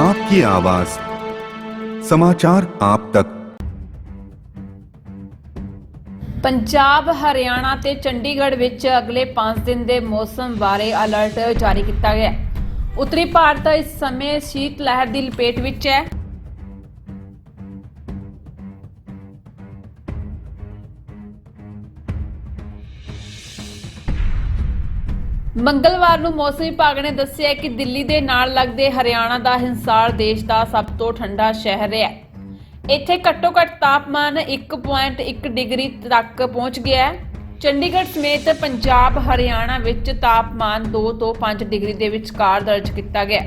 आपकी आवाज समाचार आप तक ਪੰਜਾਬ ਹਰਿਆਣਾ ਤੇ ਚੰਡੀਗੜ੍ਹ ਵਿੱਚ ਅਗਲੇ 5 ਦਿਨ ਦੇ ਮੌਸਮ ਬਾਰੇ ਅਲਰਟ ਜਾਰੀ ਕੀਤਾ ਗਿਆ ਹੈ ਉੱਤਰੀ ਭਾਰਤ ਇਸ ਸਮੇਂ ਸ਼ੀਤ ਲਹਿਰ ਦੀ ਲਪੇਟ ਵਿੱਚ ਹੈ ਮੰਗਲਵਾਰ ਨੂੰ ਮੌਸਮ ਵਿਭਾਗ ਨੇ ਦੱਸਿਆ ਕਿ ਦਿੱਲੀ ਦੇ ਨਾਲ ਲੱਗਦੇ ਹਰਿਆਣਾ ਦਾ ਹਿੰਸਾਰ ਦੇਸ਼ ਦਾ ਸਭ ਤੋਂ ਠੰਡਾ ਸ਼ਹਿਰ ਹੈ। ਇੱਥੇ ਘੱਟੋ ਘੱਟ ਤਾਪਮਾਨ 1.1 ਡਿਗਰੀ ਤੱਕ ਪਹੁੰਚ ਗਿਆ ਹੈ। ਚੰਡੀਗੜ੍ਹ ਸਮੇਤ ਪੰਜਾਬ, ਹਰਿਆਣਾ ਵਿੱਚ ਤਾਪਮਾਨ 2 ਤੋਂ 5 ਡਿਗਰੀ ਦੇ ਵਿਚਕਾਰ ਦਰਜ ਕੀਤਾ ਗਿਆ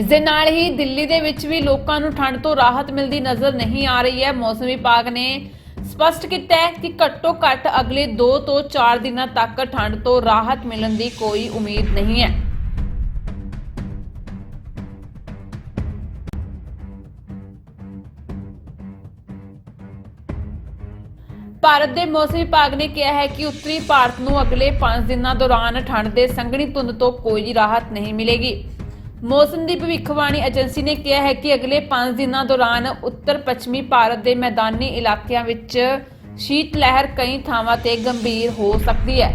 ਇਸ ਦੇ ਨਾਲ ਹੀ ਦਿੱਲੀ ਦੇ ਵਿੱਚ ਵੀ ਲੋਕਾਂ ਨੂੰ ਠੰਡ ਤੋਂ ਰਾਹਤ ਮਿਲਦੀ ਨਜ਼ਰ ਨਹੀਂ ਆ ਰਹੀ ਹੈ। ਮੌਸਮ ਵਿਭਾਗ ਨੇ ਸਪਸ਼ਟ ਕੀਤਾ ਹੈ ਕਿ ਘੱਟੋ ਘੱਟ ਅਗਲੇ 2 ਤੋਂ 4 ਦਿਨਾਂ ਤੱਕ ਠੰਡ ਤੋਂ ਰਾਹਤ ਮਿਲਣ ਦੀ ਕੋਈ ਉਮੀਦ ਨਹੀਂ ਹੈ। ਭਾਰਤ ਦੇ ਮੌਸਮ ਵਿਭਾਗ ਨੇ ਕਿਹਾ ਹੈ ਕਿ ਉੱਤਰੀ ਭਾਰਤ ਨੂੰ ਅਗਲੇ 5 ਦਿਨਾਂ ਦੌਰਾਨ ਠੰਡ ਦੇ ਸੰਘਣੀ ਧੁੰਦ ਤੋਂ ਕੋਈ ਰਾਹਤ ਨਹੀਂ ਮਿਲੇਗੀ। ਮੌਸਮ ਦੀ ਭਵਿੱਖਬਾਣੀ ਏਜੰਸੀ ਨੇ ਕਿਹਾ ਹੈ ਕਿ ਅਗਲੇ 5 ਦਿਨਾਂ ਦੌਰਾਨ ਉੱਤਰ ਪੱਛਮੀ ਭਾਰਤ ਦੇ ਮੈਦਾਨੀ ਇਲਾਕਿਆਂ ਵਿੱਚ ਸ਼ੀਤ ਲਹਿਰ ਕਈ ਥਾਵਾਂ ਤੇ ਗੰਭੀਰ ਹੋ ਸਕਦੀ ਹੈ।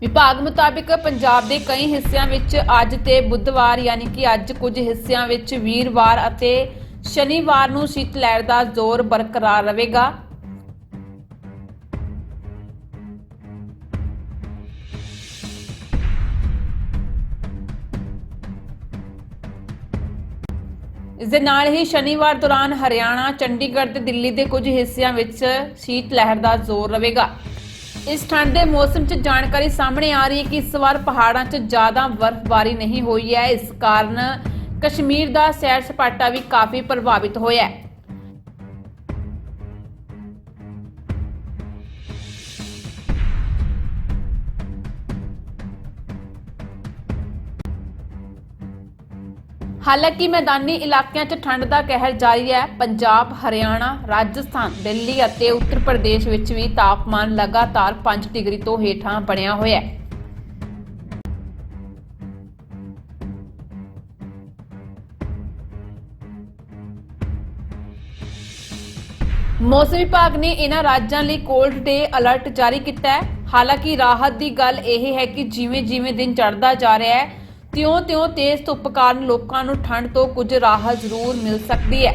ਵਿਭਾਗ ਮੁਤਾਬਿਕ ਪੰਜਾਬ ਦੇ ਕਈ ਹਿੱਸਿਆਂ ਵਿੱਚ ਅੱਜ ਤੇ ਬੁੱਧਵਾਰ, ਯਾਨੀ ਕਿ ਅੱਜ ਕੁਝ ਹਿੱਸਿਆਂ ਵਿੱਚ ਵੀਰਵਾਰ ਅਤੇ ਸ਼ਨੀਵਾਰ ਨੂੰ ਸ਼ੀਤ ਲਹਿਰ ਦਾ ਜ਼ੋਰ ਬਰਕਰਾਰ ਰਹੇਗਾ। ਇਸ ਦੇ ਨਾਲ ਹੀ ਸ਼ਨੀਵਾਰ ਦੌਰਾਨ ਹਰਿਆਣਾ, ਚੰਡੀਗੜ੍ਹ ਤੇ ਦਿੱਲੀ ਦੇ ਕੁਝ ਹਿੱਸਿਆਂ ਵਿੱਚ ਸ਼ੀਤ ਲਹਿਰ ਦਾ ਜ਼ੋਰ ਰਹੇਗਾ। ਇਸ ਠੰਡ ਦੇ ਮੌਸਮ 'ਚ ਜਾਣਕਾਰੀ ਸਾਹਮਣੇ ਆ ਰਹੀ ਹੈ ਕਿ ਇਸ ਵਾਰ ਪਹਾੜਾਂ 'ਚ ਜ਼ਿਆਦਾ ਬਰਫ਼ਬਾਰੀ ਨਹੀਂ ਹੋਈ ਹੈ। ਇਸ ਕਾਰਨ ਕਸ਼ਮੀਰ ਦਾ ਸੈਰ ਸਪਾਟਾ ਵੀ ਕਾਫੀ ਪ੍ਰਭਾਵਿਤ ਹੋਇਆ ਹੈ। ਹਾਲਾਂਕਿ ਮੈਦਾਨੀ ਇਲਾਕਿਆਂ 'ਚ ਠੰਡ ਦਾ ਕਹਿਰ ਜਾਰੀ ਹੈ। ਪੰਜਾਬ, ਹਰਿਆਣਾ, ਰਾਜਸਥਾਨ, ਦਿੱਲੀ ਅਤੇ ਉੱਤਰ ਪ੍ਰਦੇਸ਼ ਵਿੱਚ ਵੀ ਤਾਪਮਾਨ ਲਗਾਤਾਰ 5 ਡਿਗਰੀ ਤੋਂ ਹੇਠਾਂ ਬਣਿਆ ਹੋਇਆ ਹੈ। ਮੌਸਮ ਵਿਭਾਗ ਨੇ ਇਹਨਾਂ ਰਾਜਾਂ ਲਈ ਕੋਲਡ ਡੇ ਅਲਰਟ ਜਾਰੀ ਕੀਤਾ ਹੈ। ਹਾਲਾਂਕਿ ਰਾਹਤ ਦੀ ਗੱਲ ਇਹ ਹੈ ਕਿ ਜਿਵੇਂ-ਜਿਵੇਂ ਦਿਨ ਚੜ੍ਹਦਾ ਜਾ ਰਿਹਾ ਹੈ ਤਿਉਂ-ਤਿਉਂ ਤੇਜ਼ ਧੁੱਪ ਕਾਰਨ ਲੋਕਾਂ ਨੂੰ ਠੰਡ ਤੋਂ ਕੁਝ ਰਾਹਤ ਜ਼ਰੂਰ ਮਿਲ ਸਕਦੀ ਹੈ।